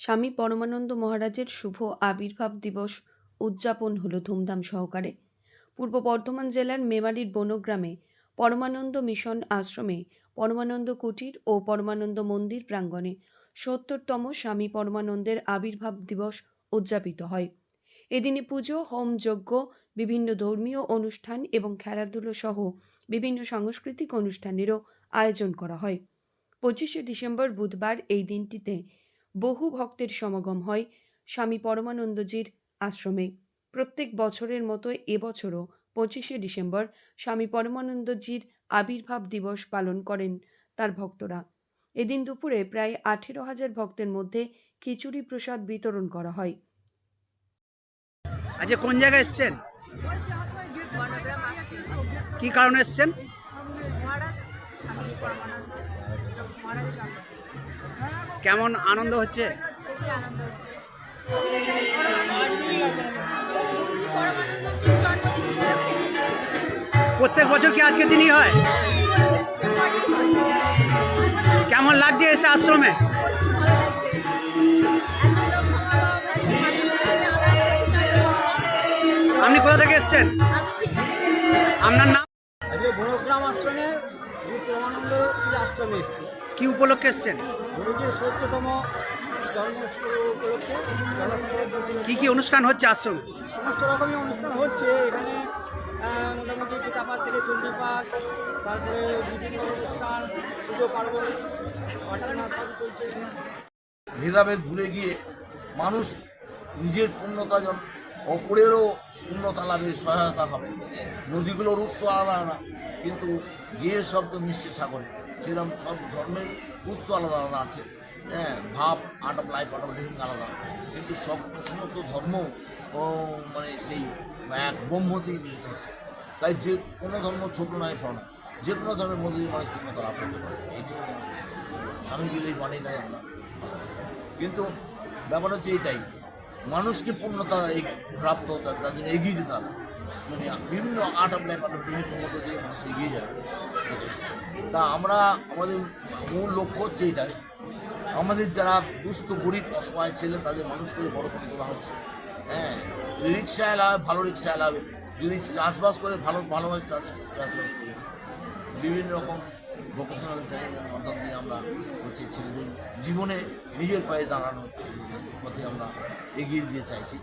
স্বামী পরমানন্দ মহারাজের শুভ আবির্ভাব দিবস উদযাপন হল ধুমধাম সহকারে। পূর্ব বর্ধমান জেলার মেমারির বনগ্রামে পরমানন্দ মিশন আশ্রমে পরমানন্দ কুটির ও পরমানন্দ মন্দির প্রাঙ্গণে সত্তরতম স্বামী পরমানন্দের আবির্ভাব দিবস উদযাপিত হয়। এদিনে পুজো, হোম যজ্ঞ, বিভিন্ন ধর্মীয় অনুষ্ঠান এবং খেলাধুলো সহ বিভিন্ন সাংস্কৃতিক অনুষ্ঠানেরও আয়োজন করা হয়। পঁচিশে ডিসেম্বর বুধবার এই দিনটিতে বহু ভক্তের সমাগম হয় স্বামী পরমানন্দজির আশ্রমে। প্রত্যেক বছরের মতো এবছরও পঁচিশে ডিসেম্বর স্বামী পরমানন্দজির আবির্ভাব দিবস পালন করেন তার ভক্তরা। এদিন দুপুরে প্রায় আঠেরো হাজার ভক্তের মধ্যে খিচুড়ি প্রসাদ বিতরণ করা হয়। আজকে কোন জায়গায় এসছেন? কি কারণে এসছেন? কেমন আনন্দ হচ্ছে প্রত্যেক বছর কি আজকে দিনই হয় কেমন লাগছে এসে আশ্রমে। আপনি কোথা থেকে এসছেন। আপনার নাম আজকে বনগ্রাম আশ্রমে গুরু প্রেমানন্দ এই আশ্রমে এসেছি। কি উপলক্ষে এসছেন? গুরুজির সত্যতম উপলক্ষে কি কি অনুষ্ঠান হচ্ছে আশ্রমে সমস্ত রকমের অনুষ্ঠান হচ্ছে। এখানে মোটামুটি পিতাপাত থেকে চণ্ডীপাঠ তারপরে বিভিন্ন অনুষ্ঠান পুজো পার্বণ সব চলছে। ভেদাভেদ ভুলে গিয়ে মানুষ নিজের পূর্ণতা যেন অপরেরও পূর্ণতা লাভে সহায়তা হবে। নদীগুলোর উৎস আলাদা আলাদা কিন্তু গিয়ে শব্দ মিশছে সাগরে। সেরকম সব ধর্মের উৎস আলাদা আলাদা আছে। হ্যাঁ ভাব, art of life, art of living আলাদা। কিন্তু সব সমস্ত ধর্ম মানে সেই এক ব্রহ্ম ব্রহ্মতেই মিলিত হচ্ছে। তাই যে কোনো ধর্ম ছোট নয়, বড় নয়। যে কোনো ধর্মের মধ্যে দিয়ে মানুষ পূর্ণতা লাভ করতে পারে এইটাই স্বামীজির এই বাণীটাই আমরা কিন্তু ব্যাপার হচ্ছে এটাই মানুষকে পূর্ণতা প্রাপ্ত হতে তার জন্য এগিয়ে যেতে হবে। মানে বিভিন্ন আর্ট অফ লাইফ আর্ট মধ্যে দিয়ে মানুষ এগিয়ে এটাই। তা আমরা, আমাদের মূল লক্ষ্য হচ্ছে এটাই। আমাদের যারা দুস্থ, গরিব, অসহায় ছেলে, তাদের মানুষ করে বড় করে তোলা হচ্ছে। হ্যাঁ রিক্সা এলাবে ভালো রিক্সা এলাবে যদি চাষবাস করে, ভালো, ভালোভাবে চাষ চাষবাস করে। বিভিন্ন রকম ভোকেশনাল ট্রেনিংয়ের মাধ্যম আমরা হচ্ছে ছেলেদের জীবনে নিজের পায়ে দাঁড়ানোর পথে আমরা এগিয়ে দিয়ে চাইছি।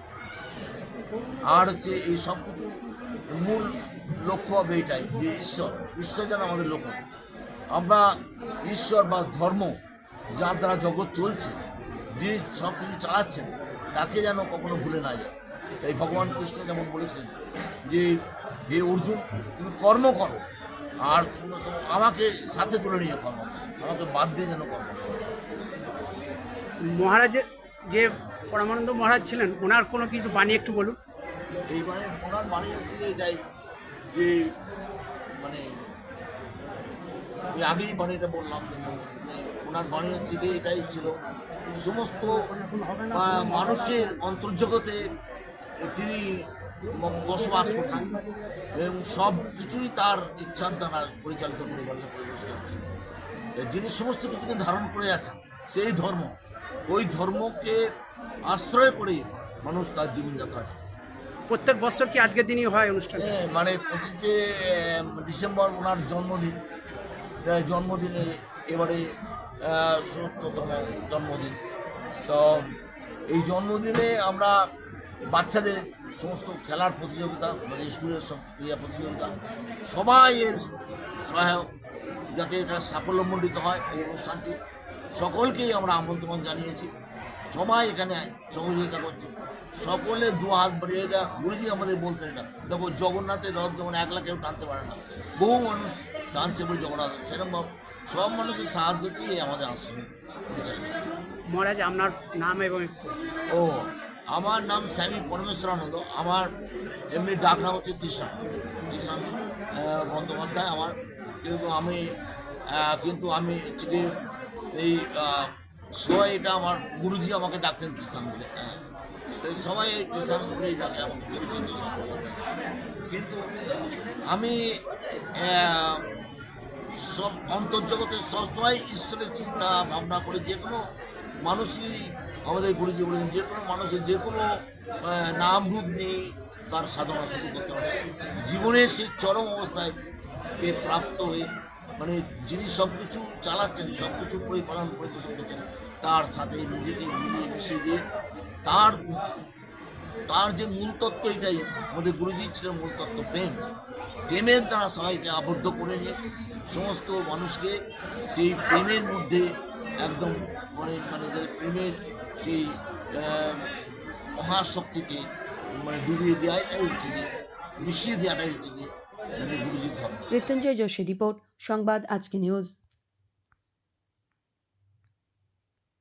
আর হচ্ছে এই সব কিছু মূল লক্ষ্য হবে এটাই যে ঈশ্বর ঈশ্বর যেন আমাদের লক্ষ্য আমরা ঈশ্বর বা ধর্ম যার দ্বারা জগৎ চলছে, যিনি সব কিছু চালাচ্ছেন, তাকে যেন কখনো ভুলে না যায়। তাই ভগবান কৃষ্ণ যেমন বলেছিলেন যে, হে অর্জুন, তুমি কর্ম করো, আর আমাকে সাথে করে নিয়ে কর্ম করো। আমাকে বাদ দিয়ে যেন কর্ম করো। মহারাজের যে পরমানন্দ মহারাজ ছিলেন ওনার কোনো কিছু বাণী একটু বলুন। এইবারে ওনার বাণী হচ্ছে যে এটাই যে মানে ওই আগেই বাণীটা বললাম মানে ওনার বাণী হচ্ছে যে এটাই ছিল। সমস্ত মানুষের অন্তর্জগতে তিনি বসবাস করছেন এবং সব কিছুই তার ইচ্ছার দ্বারা পরিচালিত পরিচালিত পরিবেশিত হচ্ছে। যিনি সমস্ত কিছুকে ধারণ করে আছেন সেই ধর্ম ওই ধর্মকে আশ্রয় করে মানুষ তার জীবনযাত্রা চায় প্রত্যেক বছর কি আজকের দিনই হয় অনুষ্ঠান? হ্যাঁ, মানে পঁচিশে ডিসেম্বর ওনার জন্মদিন। জন্মদিনে এবারে সত্তরতম জন্মদিন। তো এই জন্মদিনে আমরা বাচ্চাদের সমস্ত খেলার প্রতিযোগিতা আমাদের স্কুলের সব ক্রীড়া প্রতিযোগিতা সবাই এর সহায়ক যাতে এটা সাফল্যমণ্ডিত হয় এই অনুষ্ঠানটি। সকলকেই আমরা আমন্ত্রণ জানিয়েছি। সবাই এখানে সহযোগিতা করছে। সকলে দু হাত বাড়িয়ে এটা গুরুজি আমাদের বলতেন এটা। দেখো জগন্নাথের রথ যেমন একলা কেউ টানতে পারে না বহু মানুষ টানছে বলে জগন্নাথ। সেরকম ভাব সব মানুষের সাহায্যতেই আমাদের আশ্রম পরিচালিত। মহারাজ আপনার নাম এবং ও আমার নাম স্বামী পরমেশ্বরানন্দ। আমার এমনি ডাক নাম হচ্ছে তিশান আহ, বন্দ্যোপাধ্যায়। আমার কিন্তু আমি কিন্তু আমি হচ্ছে এই সবাই এটা আমার গুরুজি আমাকে ডাকতেন তিশান বলে হ্যাঁ সবাই তিশান বলেই ডাকে আমাকে, পরিচিত কিন্তু আমি সব অন্তর্জগতে সবসময় ঈশ্বরের চিন্তা ভাবনা করে যে কোনো মানুষই আমাদের গুরুজি বলেছেন, যে কোনো মানুষের যে কোনো নাম রূপ নিয়ে তার সাধনা শুরু করতে হবে। জীবনের সেই চরম অবস্থায় প্রাপ্ত হয়ে মানে যিনি সব কিছু চালাচ্ছেন সব কিছু পরিপালন পরিপোষণ করছেন তার সাথে নিজেকে মিলিয়ে মিশিয়ে দিয়ে তার তার যে মূল তত্ত্ব এটাই, আমাদের গুরুজি ছিলেন মূল তত্ত্ব প্রেম প্রেমের দ্বারা সবাইকে আবদ্ধ করে নিয়ে সমস্ত মানুষকে সেই প্রেমের মধ্যে একদম মানে মানে যে প্রেমের সেই মহাশক্তিকে মানে ডুবিয়ে দেওয়াটাই হচ্ছে গিয়ে মিশিয়ে দেওয়াটাই হচ্ছে গিয়ে গুরুজির মৃত্যুঞ্জয় যোশী রিপোর্ট সংবাদ আজকে নিউজ।